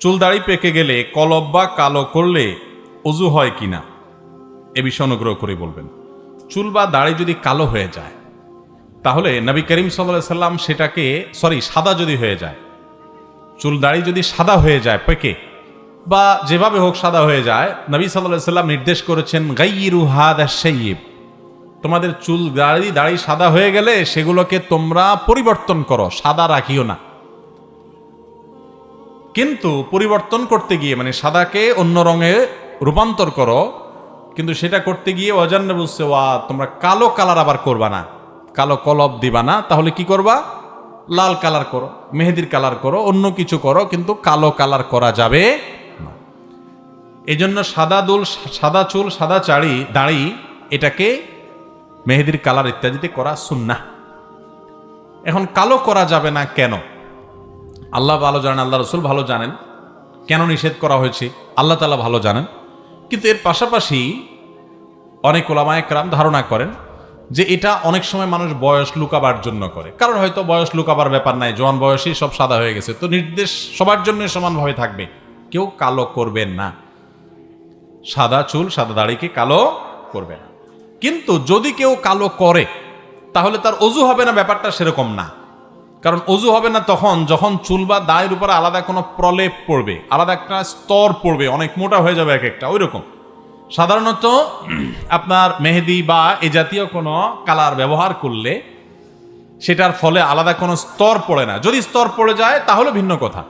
চুল দাড়ি পেকে গেলে কলব বা কালো করলে অজু হয় কিনা, এ বিষয়ে অনুগ্রহ করে বলবেন। চুল বা দাড়ি যদি কালো হয়ে যায়, তাহলে নবী করিম সাল্লাহ সাল্লাম সেটাকে, সরি, সাদা যদি হয়ে যায় চুল দাড়ি যদি সাদা হয়ে যায় পেকে, বা যেভাবে হোক সাদা হয়ে যায়, নবী সাল্লাহ সাল্লাম নির্দেশ করেছেন, গাইরু হাদ সাইয়িব তোমাদের চুল দাড়ি দাড়ি সাদা হয়ে গেলে সেগুলোকে তোমরা পরিবর্তন করো, সাদা রাখিও না। কিন্তু পরিবর্তন করতে গিয়ে মানে সাদাকে অন্য রঙে রূপান্তর করো, কিন্তু সেটা করতে গিয়ে অজান্য বুঝছে ওয়া, তোমরা কালো কালার আবার করবা না। কালো কলব দিবা না, তাহলে কি করবা? লাল কালার করো, মেহেদির কালার করো, অন্য কিছু করো, কিন্তু কালো কালার করা যাবে না। এই জন্য সাদা দুল, সাদা চুল, সাদা চাড়ি, দাড়ি, এটাকে মেহেদির কালার ইত্যাদিতে করা সুন্না এখন কালো করা যাবে না কেন? আল্লাহ ভালো জানেন, আল্লাহ রসুল ভালো জানেন। কেন নিষেধ করা হয়েছে? আল্লাহ তালা ভালো জানেন। কিন্তু এর পাশাপাশি অনেক ওলামায় ক্রাম ধারণা করেন যে এটা অনেক সময় মানুষ বয়স লুকাবার জন্য করে। কারণ হয়তো বয়স লুকাবার ব্যাপার নাই জোয়ান বয়সেই সব সাদা হয়ে গেছে। তো নির্দেশ সবার জন্য সমানভাবে থাকবে। কেউ কালো করবেন না। সাদা চুল, সাদা দাড়িকে কালো করবে না। কিন্তু যদি কেউ কালো করে, তাহলে তার অজু হবে না, ব্যাপারটা সেরকম না। কারণ অজু হবে না তখন, যখন চুল বা দায়ের উপরে আলাদা কোনো প্রলেপ পড়বে, আলাদা একটা স্তর পড়বে, অনেক মোটা হয়ে যাবে এক একটা ওই রকম সাধারণত আপনার মেহেদি বা এ জাতীয় কোনো কালার ব্যবহার করলে সেটার ফলে আলাদা কোনো স্তর পড়ে না। যদি স্তর পড়ে যায়, তাহলে ভিন্ন কথা।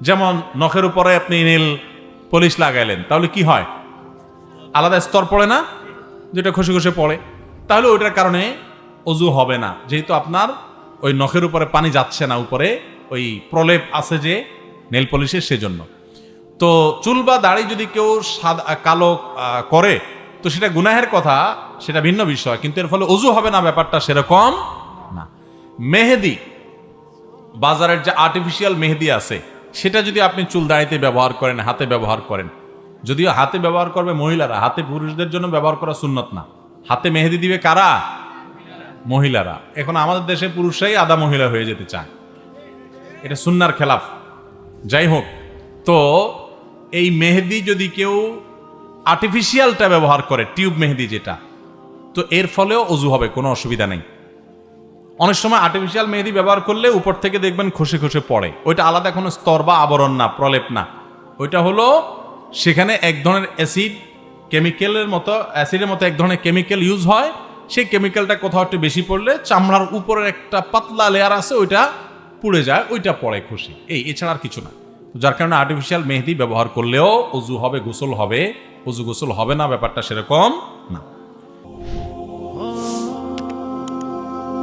যেমন নখের উপরে আপনি নীল পলিশ লাগাইলেন, তাহলে কি হয়? আলাদা স্তর পড়ে না, যেটা খুশি খুশি পড়ে, তাহলে ওইটার কারণে অজু হবে না। যেহেতু আপনার ওই নখের উপরে পানি যাচ্ছে না উপরে, ওই প্রলেপ আছে যে নেল পলিশের সেজন্য। তো চুল বা দাড়ি যদি কেউ সাদা, কালো করে, তো সেটা গুনাহের কথা, সেটা ভিন্ন বিষয়, কিন্তু এর ফলে অজু হবে না, ব্যাপারটা সেরকম না। মেহেদি, বাজারের যে আর্টিফিশিয়াল মেহেদি আছে, সেটা যদি আপনি চুল দাড়িতে ব্যবহার করেন, হাতে ব্যবহার করেন, যদিও হাতে ব্যবহার করবে মহিলারা, হাতে পুরুষদের জন্য ব্যবহার করা সুন্নত না। হাতে মেহেদি দিবে কারা? মহিলারা। এখন আমাদের দেশে পুরুষরাই আদা মহিলা হয়ে যেতে চায় এটা সুন্নার খেলাফ। যাই হোক, তো এই মেহেদি যদি কেউ আর্টিফিশিয়ালটা ব্যবহার করে, টিউব মেহেদি যেটা, তো এর ফলেও অজু হবে, কোনো অসুবিধা নেই। অনেক সময় আর্টিফিশিয়াল মেহেদি ব্যবহার করলে উপর থেকে দেখবেন খসে খসে পড়ে। ওইটা আলাদা কোনো স্তর বা আবরণ না, প্রলেপ না। ওইটা হলো সেখানে এক ধরনের অ্যাসিড কেমিক্যালের মতো অ্যাসিডের মতো এক ধরনের কেমিক্যাল ইউজ হয়। সেই কেমিক্যালটা কোথাও একটু বেশি পড়লে চামড়ার উপরের একটা পাতলা লেয়ার আছে, ওইটা পুড়ে যায়, ওইটা পড়ে খুশি। এই, এছাড়া আর কিছু না। যার কারণে আর্টিফিশিয়াল মেহেদি ব্যবহার করলেও অজু হবে, গোসল হবে। অজু গোসল হবে না, ব্যাপারটা সেরকম।